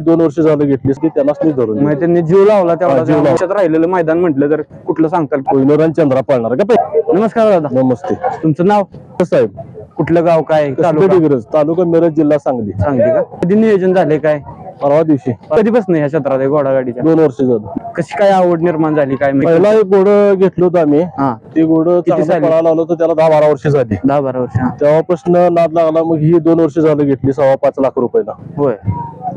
दोन वर्ष झालं घेतलीस की त्यालाच नाही धरून त्यांनी जीव लावला हा, तेवढा जीव लावला. लक्षात राहिलेलं मैदान म्हटलं तर कुठलं सांगताल? कोहिनूर आणि चंद्रा पाळणार का नमस्कार दादा. नमस्ते. तुमचं नाव? साहेब कुठलं गाव काय? तालुका? तालुका मिरज जिल्हा सांगली. सांगते का? कधी नियोजन झाले काय? परवा दिवशी. कधीपासून ह्या क्षेत्रात आहे घोडागाडीच्या दोन वर्ष झालं. कशी काय आवड निर्माण झाली काय माहिती? पहिला एक घोड घेतलं होतं आम्ही. हा. ते घोड झाली? पळायला लावलं होतं त्याला दहा बारा वर्ष झाली. दहा बारा वर्ष हा. तेव्हापासून नाद लागला मग ही दोन वर्ष झालं घेतली सव्वा पाच लाख रुपयाला. होय.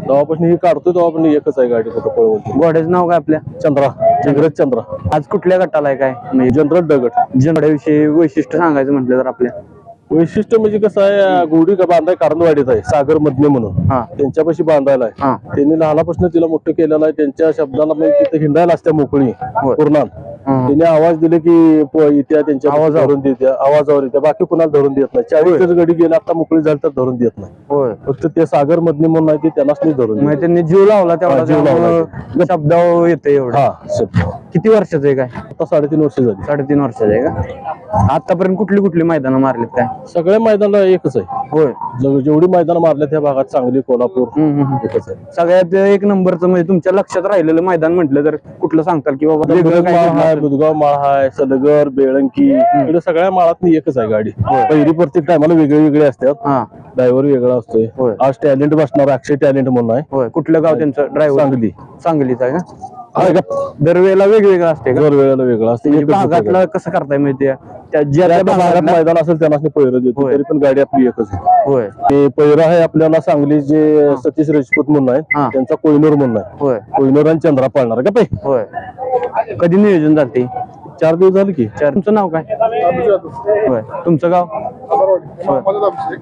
तेव्हापासून ही काढतोय तेव्हापासून एकच आहे गाडी फक्त पळवून घोड्याचं नाव काय आपल्या? चंद्रा. इंग्रज चंद्रा. आज कुठल्या गटाला आहे काय? म्हणजे जनरल दगड जनड्याविषयी वैशिष्ट्य सांगायचं म्हटलं तर आपल्या. वैशिष्ट्य म्हणजे कसं आहे गोडी का बांधाय कारंदवाडीत आहे सागर मधने म्हणून. हा. त्यांच्यापाशी बांधायला आहे. हा. त्यांनी लहानापासून तिला मोठं केलेलं आहे त्यांच्या शब्दाला म्हणजे तिथे हिंडायला असत्या मोकळी पूर्णात. त्यांनी आवाज दिले की प- येत्या त्यांच्या आवाजावर. धरून देत्या. आवाजावर येत्या. बाकी कुणाला धरून देत नाही. चाळीस गडी गेला आता मोकळी झाली तर धरून देत नाही. होय. फक्त ते सागर मधने म्हणून आहे ते त्यांनाच नाही धरून. त्यांनी जीव लावला तेवढा हा, जीव लावला त्यामुळं शब्दावर येते एवढं. हा. किती वर्षाचं आहे काय? आता साडेतीन वर्ष झाली. साडेतीन वर्षाचं आहे का? आतापर्यंत कुठली कुठली मैदानं मारलीत काय? सगळ्या मैदानाला एकच आहे. होय. जेव- जेवढी मैदान मारल्या त्या भागात सांगली कोल्हापूर हम्म, हम्म, हम्म. एकच आहे. सगळ्यात एक नंबरचं म्हणजे तुमच्या लक्षात राहिलेलं मैदान म्हटलं तर कुठलं सांगताल की बाबा वेगळं बुधगाव काय माळ? बुधगाव हाय सलगर बेळंकी इकडे सगळ्या माळात एकच आहे गाडी. पहिली प्रत्येक टायमाला वेगळे वेगळे असतात हा. ड्रायव्हर वेगळा असतोय. होय. आज टॅलेंट बसणार अक्षय टॅलेंट म्हणून आहे. होय. कुठलं गाव त्यांचं? ड्रायव्हर सांगली. सांगलीचा आहे का? आहे का? दरवेळेला वेगवेगळं असते का? दर वेळेला वेगळा असते. म्हणजे एकच होतं गाडी. भागातलं कसं करताय माहिती त्या ज्या ज्या त्या त्या भागात भागातला मैदान असेल त्यांना पहिरं देतो. होय. तरी पण गाडी आपली एकच आहे. होय. ते पहिरा आहे आपल्याला सांगली जे सतीश राजपूत म्हणून हा. आहे त्यांचा कोहिनूर म्हणून आहे. होय. कोहिनूर आणि चंद्रा पाळणार का पाहिजे होय. कधी नियोजन जाते चार दिवस झाले की. तुमचं नाव काय? होय. तुमचं गाव? होय.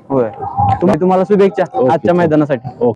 होय. तुम्ही तुम्हाला शुभेच्छा आजच्या मैदानासाठी.